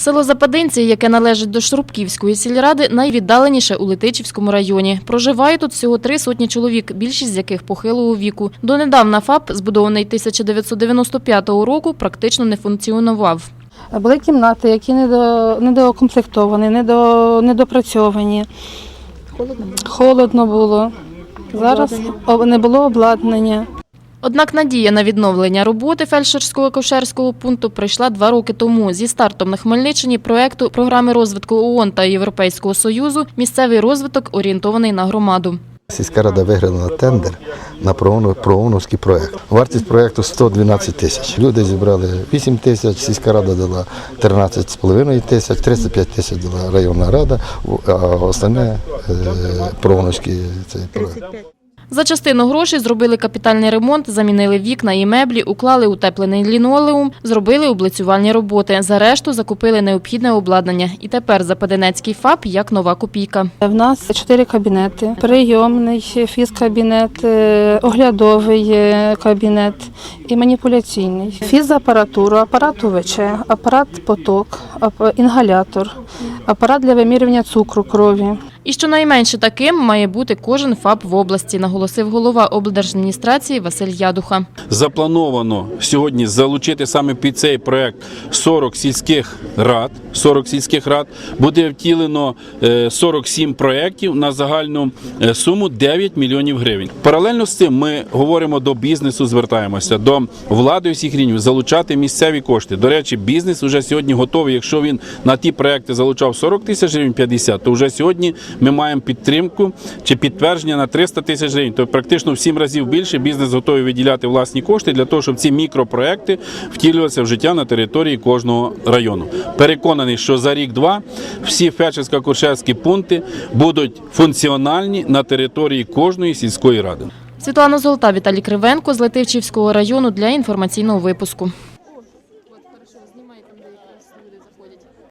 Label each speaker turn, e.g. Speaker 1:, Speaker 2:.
Speaker 1: Село Западинці, яке належить до Шрубківської сільради, найвіддаленіше у Летичівському районі. Проживає тут всього три сотні чоловік, більшість з яких похилого віку. Донедавна ФАП, збудований 1995 року, практично не функціонував.
Speaker 2: Були кімнати, які недо, недоукомплектовані, недо, недопрацьовані. Холодно було. Зараз не було обладнання.
Speaker 1: Однак надія на відновлення роботи фельдшерсько-акушерського пункту прийшла два роки тому. Зі стартом на Хмельниччині проекту програми розвитку ООН та Європейського Союзу місцевий розвиток орієнтований на громаду.
Speaker 3: Сільська рада виграла тендер на прооновський проект. Вартість проекту 112 тисяч. Люди зібрали 8 тисяч, сільська рада дала 13,5 тисяч, 35 тисяч дала районна рада, а остальне е, прооновський цей проект.
Speaker 1: За частину грошей зробили капітальний ремонт, замінили вікна і меблі, уклали утеплений лінолеум, зробили облицювальні роботи. За решту закупили необхідне обладнання. І тепер Западенецький ФАП як нова копійка.
Speaker 2: В нас чотири кабінети: прийомний фізкабінет, е, оглядовий е, кабінет і маніпуляційний. Фізапаратуру, апарат УВЧ, апарат поток, інгалятор, апарат для вимірювання цукру крові.
Speaker 1: І щонайменше таким має бути кожен ФАП в області, наголосив голова облдержадміністрації Василь Ядуха.
Speaker 4: Заплановано сьогодні залучити саме під цей проект 40 сільських рад. 40 сільських рад буде втілено е, 47 проєктів на загальну е, суму 9 мільйонів гривень. Паралельно з цим ми говоримо до бізнесу, звертаємося до влади усіх рівнів залучати місцеві кошти. До речі, бізнес вже сьогодні готовий. Якщо він на ті проекти залучав 40 тисяч гривень, 50, то вже сьогодні ми маємо підтримку чи підтвердження на 300 тисяч гривень. Тобто практично в 7 разів більше бізнес готовий виділяти власні кошти для того, щоб ці мікропроекти втілювалися в життя на території кожного району. Переконаний, що за рік-два всі фельдшерсько-акушерські пункти будуть функціональні на території кожної сільської ради.
Speaker 1: Світлана Золота, Віталій Кривенко з Летивчівського району для інформаційного випуску.